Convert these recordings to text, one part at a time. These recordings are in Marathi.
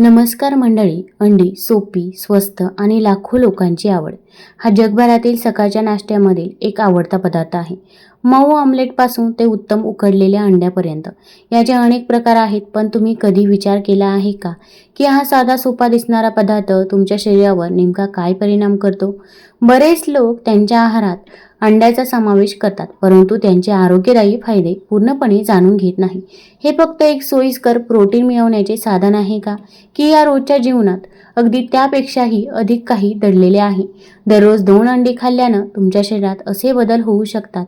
नमस्कार मंडळी अंडी सोपी स्वस्त आणि लाखो लोकांची आवड. हा जगभरातील सकाळच्या नाश्त्यामधील एक आवडता पदार्थ आहे. मऊ ऑमलेटपासून ते उत्तम उकडलेल्या अंड्यापर्यंत. याचे अनेक प्रकार आहेत पण तुम्ही कधी विचार केला आहे का? की हा साधा सोपा दिसणारा पदार्थ तुमच्या शरीरावर नेमका काय परिणाम करतो? बरेच लोक त्यांच्या आहारात अंड्याचा समावेश करतात परंतु त्यांचे आरोग्यदायी फायदे पूर्णपणे जाणून घेत नाही. हे फक्त एक सोयीस्कर प्रोटीन मिळवण्याचे साधन आहे का? की या रोजच्या जीवनात अगदी त्यापेक्षाही अधिक काही दडलेले आहे. दररोज दोन अंडी खाल्ल्यानं तुमच्या शरीरात असे बदल होऊ शकतात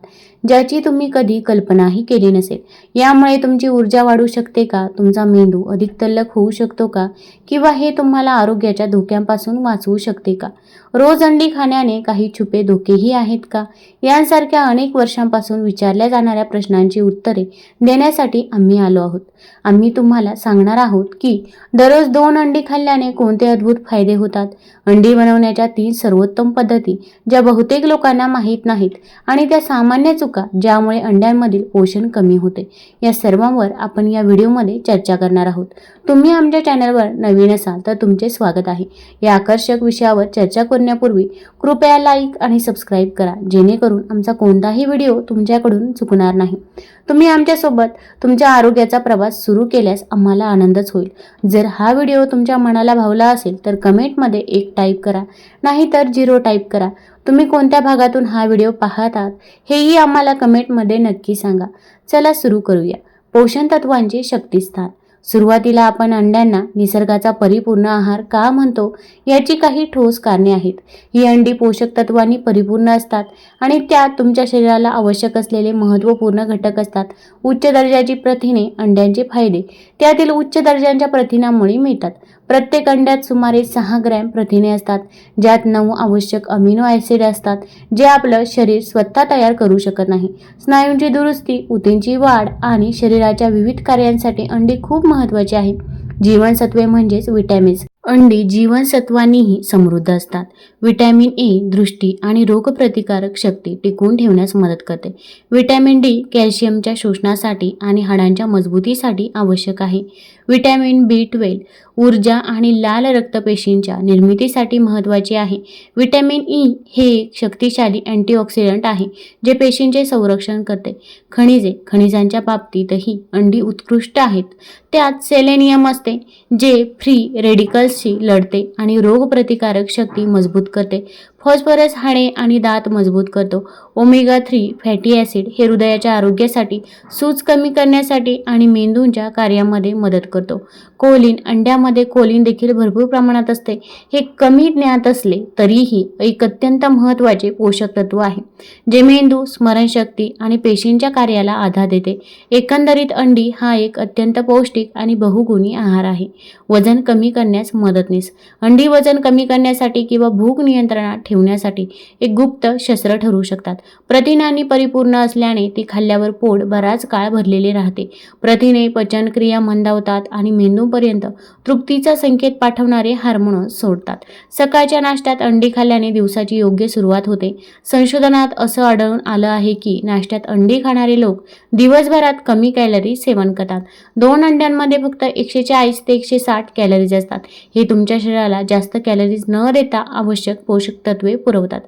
ज्याची तुम्ही कधी कल्पनाही केली नसेल. यामुळे तुमची ऊर्जा वाढू शकते का? तुमचा मेंदू अधिक तल्लक होऊ शकतो का? किंवा हे तुम्हाला आरोग्याच्या धोक्यांपासून वाचवू शकते का? रोज अंडी खाण्याने काही छुपे धोकेही आहेत का? यांसारख्या अनेक वर्षांपासून विचारल्या जाणाऱ्या प्रश्नांची उत्तरे देण्यासाठी आम्ही आलो आहोत. आम्ही तुम्हाला सांगणार आहोत की दररोज दोन अंडी खाल्ल्याने कोणते अद्भुत फायदे होतात? अंडी बनवण्याच्या तीन सर्वोत्तम पद्धती ज्या बहुतेक लोकांना माहीत नाहीत आणि त्या सामान्य चुका ज्यामुळे अंड्यांमधील पोषण कमी होते या सर्वांवर आपण या व्हिडिओमध्ये चर्चा करणार आहोत. तुम्ही आमच्या चॅनलवर नवीन असाल तर तुमचे स्वागत आहे. या आकर्षक विषयावर चर्चा करू करण्यापूर्वी कृपया लाईक आणि सबस्क्राईब करा जेणेकरून आमचा कोणताही व्हिडिओ तुमच्याकडून चुकणार नाही. तुम्ही आमच्यासोबत तुमच्या आरोग्याचा प्रवास सुरू केल्यास आम्हाला आनंदच होईल. जर हा व्हिडिओ तुमच्या मनाला भावला असेल तर कमेंटमध्ये एक टाईप करा नाहीतर झिरो टाईप करा. तुम्ही कोणत्या भागातून हा व्हिडिओ पाहतात हेही आम्हाला कमेंटमध्ये नक्की सांगा. चला सुरू करूया. पोषण तत्वांचे शक्तिस्थान. सुरुवातीला आपण अंड्यांना निसर्गाचा परिपूर्ण आहार का म्हणतो याची काही ठोस कारणे आहेत. ही अंडी पोषक तत्वांनी परिपूर्ण असतात आणि त्यात तुमच्या शरीराला आवश्यक असलेले महत्त्वपूर्ण घटक असतात. उच्च दर्जाची प्रथिने अंड्यांचे फायदे. त्यातील उच्च दर्जाच्या प्रथिनामुळे मिळतात. प्रत्येक अंड्यात सुमारे सहा ग्रॅम प्रथिने असतात ज्यात नऊ आवश्यक अमिनो ॲसिड असतात जे आपलं शरीर स्वतः तयार करू शकत नाही. स्नायूंची दुरुस्ती ऊतींची वाढ आणि शरीराच्या विविध कार्यांसाठी अंडी खूप महत्त्वाची आहे जीवनसत्वे म्हणजेच विटॅमिन्स. अंडी जीवनसत्वांनीही समृद्ध असतात. विटॅमिन ए दृष्टी आणि रोगप्रतिकारक शक्ती टिकवून ठेवण्यास मदत करते. विटॅमिन डी कॅल्शियमच्या शोषणासाठी आणि हाडांच्या मजबूतीसाठी आवश्यक आहे. विटॅमिन बी ट्वेल्व ऊर्जा आणि लाल रक्तपेशींच्या निर्मितीसाठी महत्त्वाचे आहे. विटॅमिन ई e हे एक शक्तिशाली अँटीऑक्सिडंट आहे जे पेशींचे संरक्षण करते. खनिजे खनिजांच्या बाबतीतही अंडी उत्कृष्ट आहेत. त्यात सेलेनियम असते जे फ्री रेडिकल्सशी लढते आणि रोगप्रतिकारक शक्ती मजबूत करते. फॉस्फरस हाडे आणि दात मजबूत करतो. ओमेगा थ्री फॅटी ॲसिड हे हृदयाच्या आरोग्यासाठी सूज कमी करण्यासाठी आणि मेंदूंच्या कार्यामध्ये मदत करतो. कोलिन अंड्यामध्ये कोलिन देखील भरपूर प्रमाणात असते. हे कमी ज्ञात असले तरीही एक अत्यंत महत्त्वाचे पोषक तत्व आहे जे मेंदू स्मरणशक्ती आणि पेशींच्या कार्याला आधार देते. एकंदरीत अंडी हा एक अत्यंत पौष्टिक आणि बहुगुणी आहार आहे. वजन कमी करण्यास मदतनीस अंडी वजन कमी करण्यासाठी किंवा भूक नियंत्रणात ठेवण्यासाठी एक गुप्त शस्त्र ठरू शकतात. प्रथिनांनी परिपूर्ण असल्याने ती खाल्ल्यावर पोट बराच काळ भरलेले राहते. प्रथिने पचनक्रिया मंदावतात आणि मेंदूपर्यंत तृप्तीचा संकेत पाठवणारे हार्मोन्स सोडतात. सकाळच्या नाश्त्यात अंडी खाल्ल्याने दिवसाची योग्य सुरुवात होते. संशोधनात असं आढळून आलं आहे की नाश्त्यात अंडी खाणारे लोक दिवसभरात कमी कॅलरी सेवन करतात. दोन अंड्यांमध्ये फक्त एकशे चाळीस ते एकशे साठ कॅलरीज असतात. हे तुमच्या शरीराला जास्त कॅलरीज न देता आवश्यक पोषक तत्व पुरवतात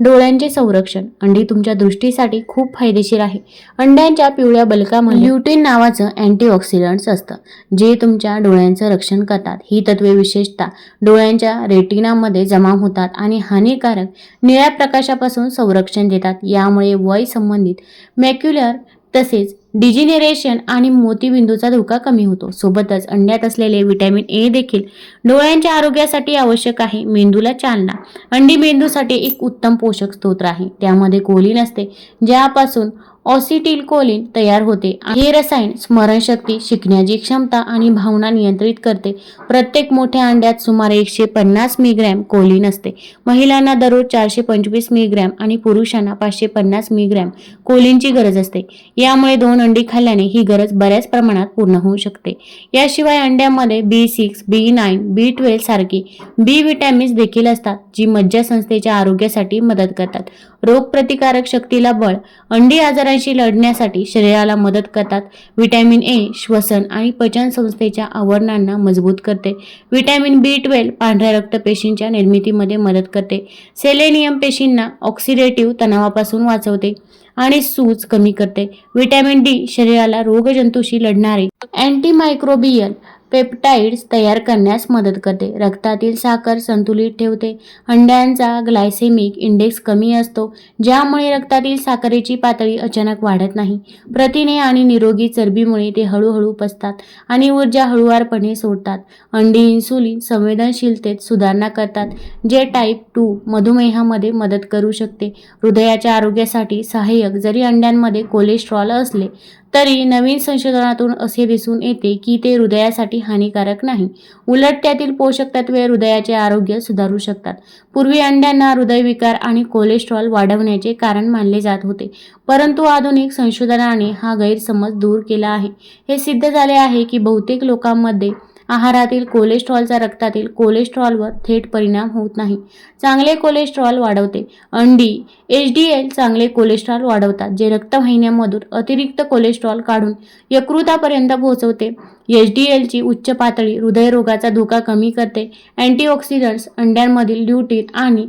डोळ्यांचे संरक्षण अंडी तुमच्या दृष्टीसाठी खूप फायदेशीर आहे अंड्यांच्या पिवळ्या बलकामध्ये ल्युटीन नावाचं अँटीऑक्सिडंट्स असतं जे तुमच्या डोळ्यांचं रक्षण करतात ही तत्वे विशेषतः डोळ्यांच्या रेटिनामध्ये जमा होतात आणि हानिकारक निळ्या प्रकाशापासून संरक्षण देतात यामुळे वय संबंधित मॅक्युलर तसेच डिजिनेरेशन आणि मोतीबिंदूचा धोका कमी होतो. सोबतच अंड्यात असलेले विटॅमिन ए देखील डोळ्यांच्या आरोग्यासाठी आवश्यक आहे. मेंदूला चालना. अंडी मेंदूसाठी एक उत्तम पोषक स्त्रोत आहे. त्यामध्ये कोलिन असते ज्यापासून ऑसिटिल कोलिन तयार होते. हे रसायन स्मरणशक्ती शिकण्याची क्षमता आणि भावना नियंत्रित करते. प्रत्येक मोठ्या अंड्यात सुमारे एकशे पन्नास मिग्रॅम कोलिन असते. महिलांना दररोज चारशे पंचवीस मिग्रॅम आणि पुरुषांना पाचशे पन्नास मिग्रॅम कोलिनची गरज असते. यामुळे दोन अंडी खाल्ल्याने ही गरज बऱ्याच प्रमाणात पूर्ण होऊ शकते. याशिवाय अंड्यामध्ये B six B nine B twelve सारखी बी विटॅमिन्स देखील असतात जी मज्जासंस्थेच्या आरोग्यासाठी मदत करतात. रोगप्रतिकारक शक्तीला बळ अंडी आजारांशी लढण्यासाठी शरीराला मदत करतात. व्हिटॅमिन ए श्वसन आणि पचन संस्थेच्या आवरणांना मजबूत करते. व्हिटॅमिन बी ट्वेल्व पांढऱ्या रक्तपेशींच्या निर्मितीमध्ये मदत करते. सेलेनियम पेशींना ऑक्सिडेटिव्ह तणावापासून वाचवते. आणि सूज कमी करते. व्हिटॅमिन डी शरीराला रोगजंतूशी लढणारे अँटीमायक्रोबियल पेप्टाइड्स तयार करण्यास मदत करते. रक्तातील साखर संतुलित ठेवते. अंड्यांचा ग्लायसेमिक इंडेक्स कमी असतो ज्यामुळे रक्तातील साखरेची पातळी अचानक वाढत नाही. प्रथिने आणि निरोगी चरबीमुळे ते हळूहळू पसतात आणि ऊर्जा हळुवारपणे सोडतात. अंडी इन्सुलिन संवेदनशीलतेत सुधारणा करतात जे टाईप टू मधुमेहामध्ये मदत करू शकते. हृदयाच्या आरोग्यासाठी सहाय्यक जरी अंड्यांमध्ये कोलेस्ट्रॉल असले तरी नवीन संशोधनातून असे दिसून येते की ते हृदयासाठी हानिकारक नाही. उलट त्यातील पोषक तत्वे हृदयाचे आरोग्य सुधारू शकतात. पूर्वी अंड्यांना हृदयविकार आणि कोलेस्ट्रॉल वाढवण्याचे कारण मानले जात होते. परंतु आधुनिक संशोधनाने हा गैरसमज दूर केला आहे. हे सिद्ध झाले आहे की बहुतेक लोकांमध्ये आहारातील कोलेस्ट्रॉलचा रक्तातील कोलेस्ट्रॉलवर थेट परिणाम होत नाही. चांगले कोलेस्ट्रॉल वाढवते. अंडी एच डी एल चांगले कोलेस्ट्रॉल वाढवतात जे रक्तवाहिन्यांमधून अतिरिक्त कोलेस्ट्रॉल काढून यकृतापर्यंत पोहोचवते. एच डी एलची उच्च पातळी हृदयरोगाचा धोका कमी करते. अँटीऑक्सिडंट्स अंड्यांमधील ड्युटीत आणि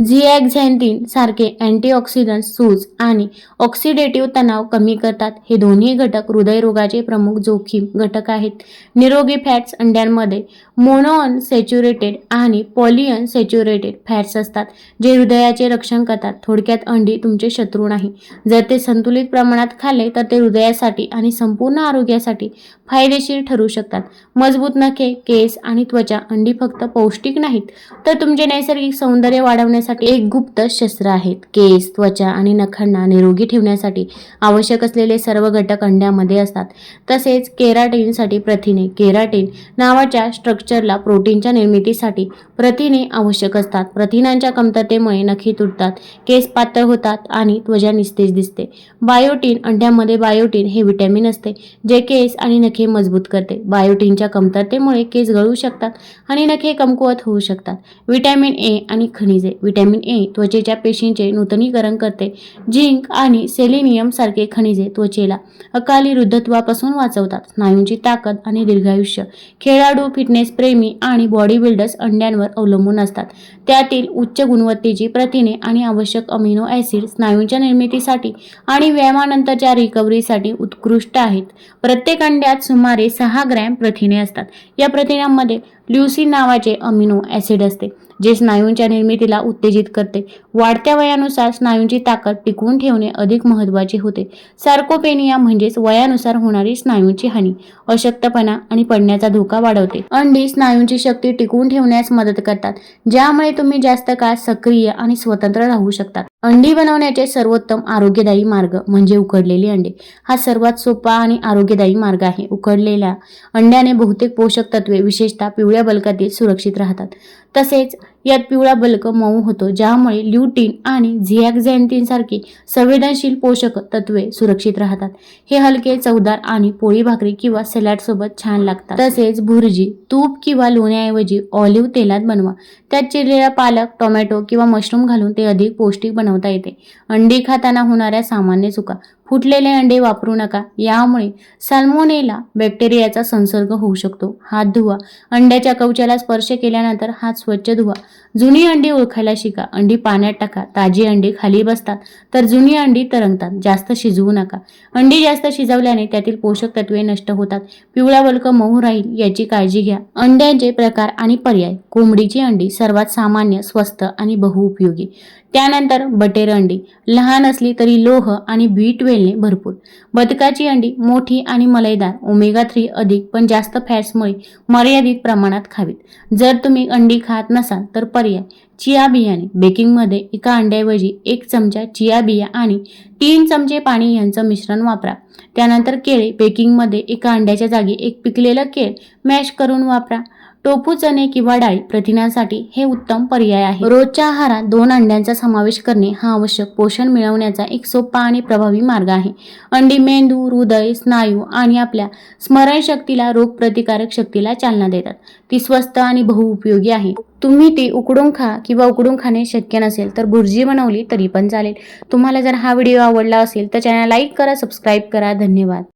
झिॲक्झॅन्थिन सारखे अँटीऑक्सिडंट सूज आणि ऑक्सिडेटिव्ह तणाव कमी करतात. हे दोन्ही घटक हृदयरोगाचे प्रमुख जोखीम घटक आहेत. निरोगी फॅट्स अंड्यांमध्ये मोनोअन सॅच्युरेटेड आणि पॉलियन सॅच्युरेटेड फॅट्स असतात जे हृदयाचे रक्षण करतात. थोडक्यात अंडी तुमचे शत्रू नाही. जर ते संतुलित प्रमाणात खाल्ले तर ते हृदयासाठी आणि संपूर्ण आरोग्यासाठी फायदेशीर ठरू शकतात. मजबूत नखे केस आणि त्वचा अंडी फक्त पौष्टिक नाहीत तर तुमचे नैसर्गिक सौंदर्य वाढवण्यासाठी एक गुप्त शस्त्र आहेत. केस त्वचा आणि नखांना निरोगी ठेवण्यासाठी आवश्यक असलेले सर्व घटक अंड्यामध्ये असतात. तसेच केराटिनसाठी प्रथिने केराटिन नावाच्या स्ट्रक्चरला प्रोटीनच्या निर्मितीसाठी प्रथिने आवश्यक असतात. प्रथिनांच्या कमतरतेमुळे नखे तुटतात केस पातळ होतात आणि त्वचा निस्तेज दिसते. बायोटीन अंड्यामध्ये बायोटीन हे विटॅमिन असते जे केस आणि नखे मजबूत करते. बायोटीनच्या कमतरतेमुळे केस गळू शकतात आणि नखे कमकुवत होऊ शकतात. विटॅमिन ए आणि खनिजे. विटॅमिन ए त्वचेच्या पेशींचे नूतनीकरण करते. झिंक आणि सेलेनियम सारखे खनिजे त्वचेला अकाली वृद्धत्वापासून वाचवतात. स्नायूंची ताकद आणि दीर्घायुष्य. खेळाडू फिटनेस प्रेमी आणि बॉडी बिल्डर्स अंड्यांवर अवलंबून असतात. त्यातील उच्च गुणवत्तेची प्रथिने आणि आवश्यक अमिनो ॲसिड स्नायूंच्या निर्मितीसाठी आणि व्यायामानंतरच्या रिकव्हरीसाठी उत्कृष्ट आहेत. प्रत्येक अंड्यात सुमारे सहा ग्रॅम प्रथिने असतात. या प्रथिनांमध्ये ल्युसिन नावाचे अमिनो ॲसिड असते जे स्नायूंच्या निर्मितीला उत्तेजित करते. वाढत्या वयानुसार स्नायूंची ताकद टिकवून ठेवणे अधिक महत्त्वाचे होते. सार्कोपेनिया म्हणजेच वयानुसार होणारी स्नायूंची हानी अशक्तपणा आणि पडण्याचा धोका वाढवते. अंडी स्नायूंची शक्ती टिकवून ठेवण्यास मदत करतात ज्यामुळे तुम्ही जास्त काळ सक्रिय आणि स्वतंत्र राहू शकतात अंडी बनवण्याचे सर्वोत्तम आरोग्यदायी मार्ग म्हणजे उकडलेली अंडे. हा सर्वात सोपा आणि आरोग्यदायी मार्ग आहे. उकडलेल्या अंड्याने बहुतेक पोषक तत्वे विशेषतः पिवळ्या बल्कातील सुरक्षित राहतात. तसेच यात पिवळा बल्क मऊ होतो ज्यामुळे ल्युटीन आणि झिॲक्झॅन्थिन सारखी संवेदनशील पोषक तत्वे सुरक्षित राहतात. हे हलके चवदार आणि पोळी भाकरी किंवा सॅलॅड सोबत छान लागतात. तसेच भुर्जी तूप किंवा लोण्याऐवजी ऑलिव्ह तेलात बनवा. त्यात चिरलेला पालक टोमॅटो किंवा मशरूम घालून ते अधिक पौष्टिक बनवता येते. अंडी खाताना होणाऱ्या सामान्य चुका फुटलेले अंडे वापरू नका. यामुळे साल्मोनेला बॅक्टेरियाचा संसर्ग होऊ शकतो. हात धुवा. अंड्याच्या कवचाला स्पर्श केल्यानंतर हात स्वच्छ धुवा. जुनी अंडी ओळखायला शिका. अंडी पाण्यात टाका. ताजी अंडी खाली बसतात. तर जुनी अंडी तरंगतात. जास्त शिजवू नका. अंडी जास्त शिजवल्याने त्यातील पोषक तत्वे नष्ट होतात. पिवळा बल्क मऊ राहील याची काळजी घ्या. अंड्यांचे प्रकार आणि पर्याय. कोंबडीची अंडी सर्वात सामान्य स्वस्त आणि बहुउपयोगी त्यानंतर बटेर अंडी. लहान असली तरी लोह आणि बी ट्वेल्वने भरपूर. बदकाची अंडी मोठी आणि मलईदार ओमेगा थ्री अधिक पण जास्त फॅट्समुळे मर्यादित प्रमाणात खावीत. जर तुम्ही अंडी खात नसाल तर पर्याय चिया बियाणे. बेकिंगमध्ये एका अंड्याऐवजी एक चमचा चिया बिया आणि तीन चमचे पाणी यांचं मिश्रण वापरा. त्यानंतर केळे. बेकिंगमध्ये एका अंड्याच्या जागी एक पिकलेलं केळ मॅश करून वापरा. टोफू चणे किंवा डाळी प्रथिनांसाठी हे उत्तम पर्याय आहे. रोजच्या आहारात दोन अंड्यांचा समावेश करणे हा आवश्यक पोषण मिळवण्याचा एक सोपा आणि प्रभावी मार्ग आहे. अंडी मेंदू हृदय स्नायू आणि आपल्या स्मरणशक्तीला रोगप्रतिकारक शक्तीला चालना देतात. ती स्वस्त आणि बहुउपयोगी आहे. तुम्ही ती उकडून खा किंवा उकडून खाणे शक्य नसेल तर भुर्जी बनवली तरी पण चालेल. तुम्हाला जर हा व्हिडिओ आवडला असेल तर चॅनल लाईक करा सबस्क्राईब करा. धन्यवाद.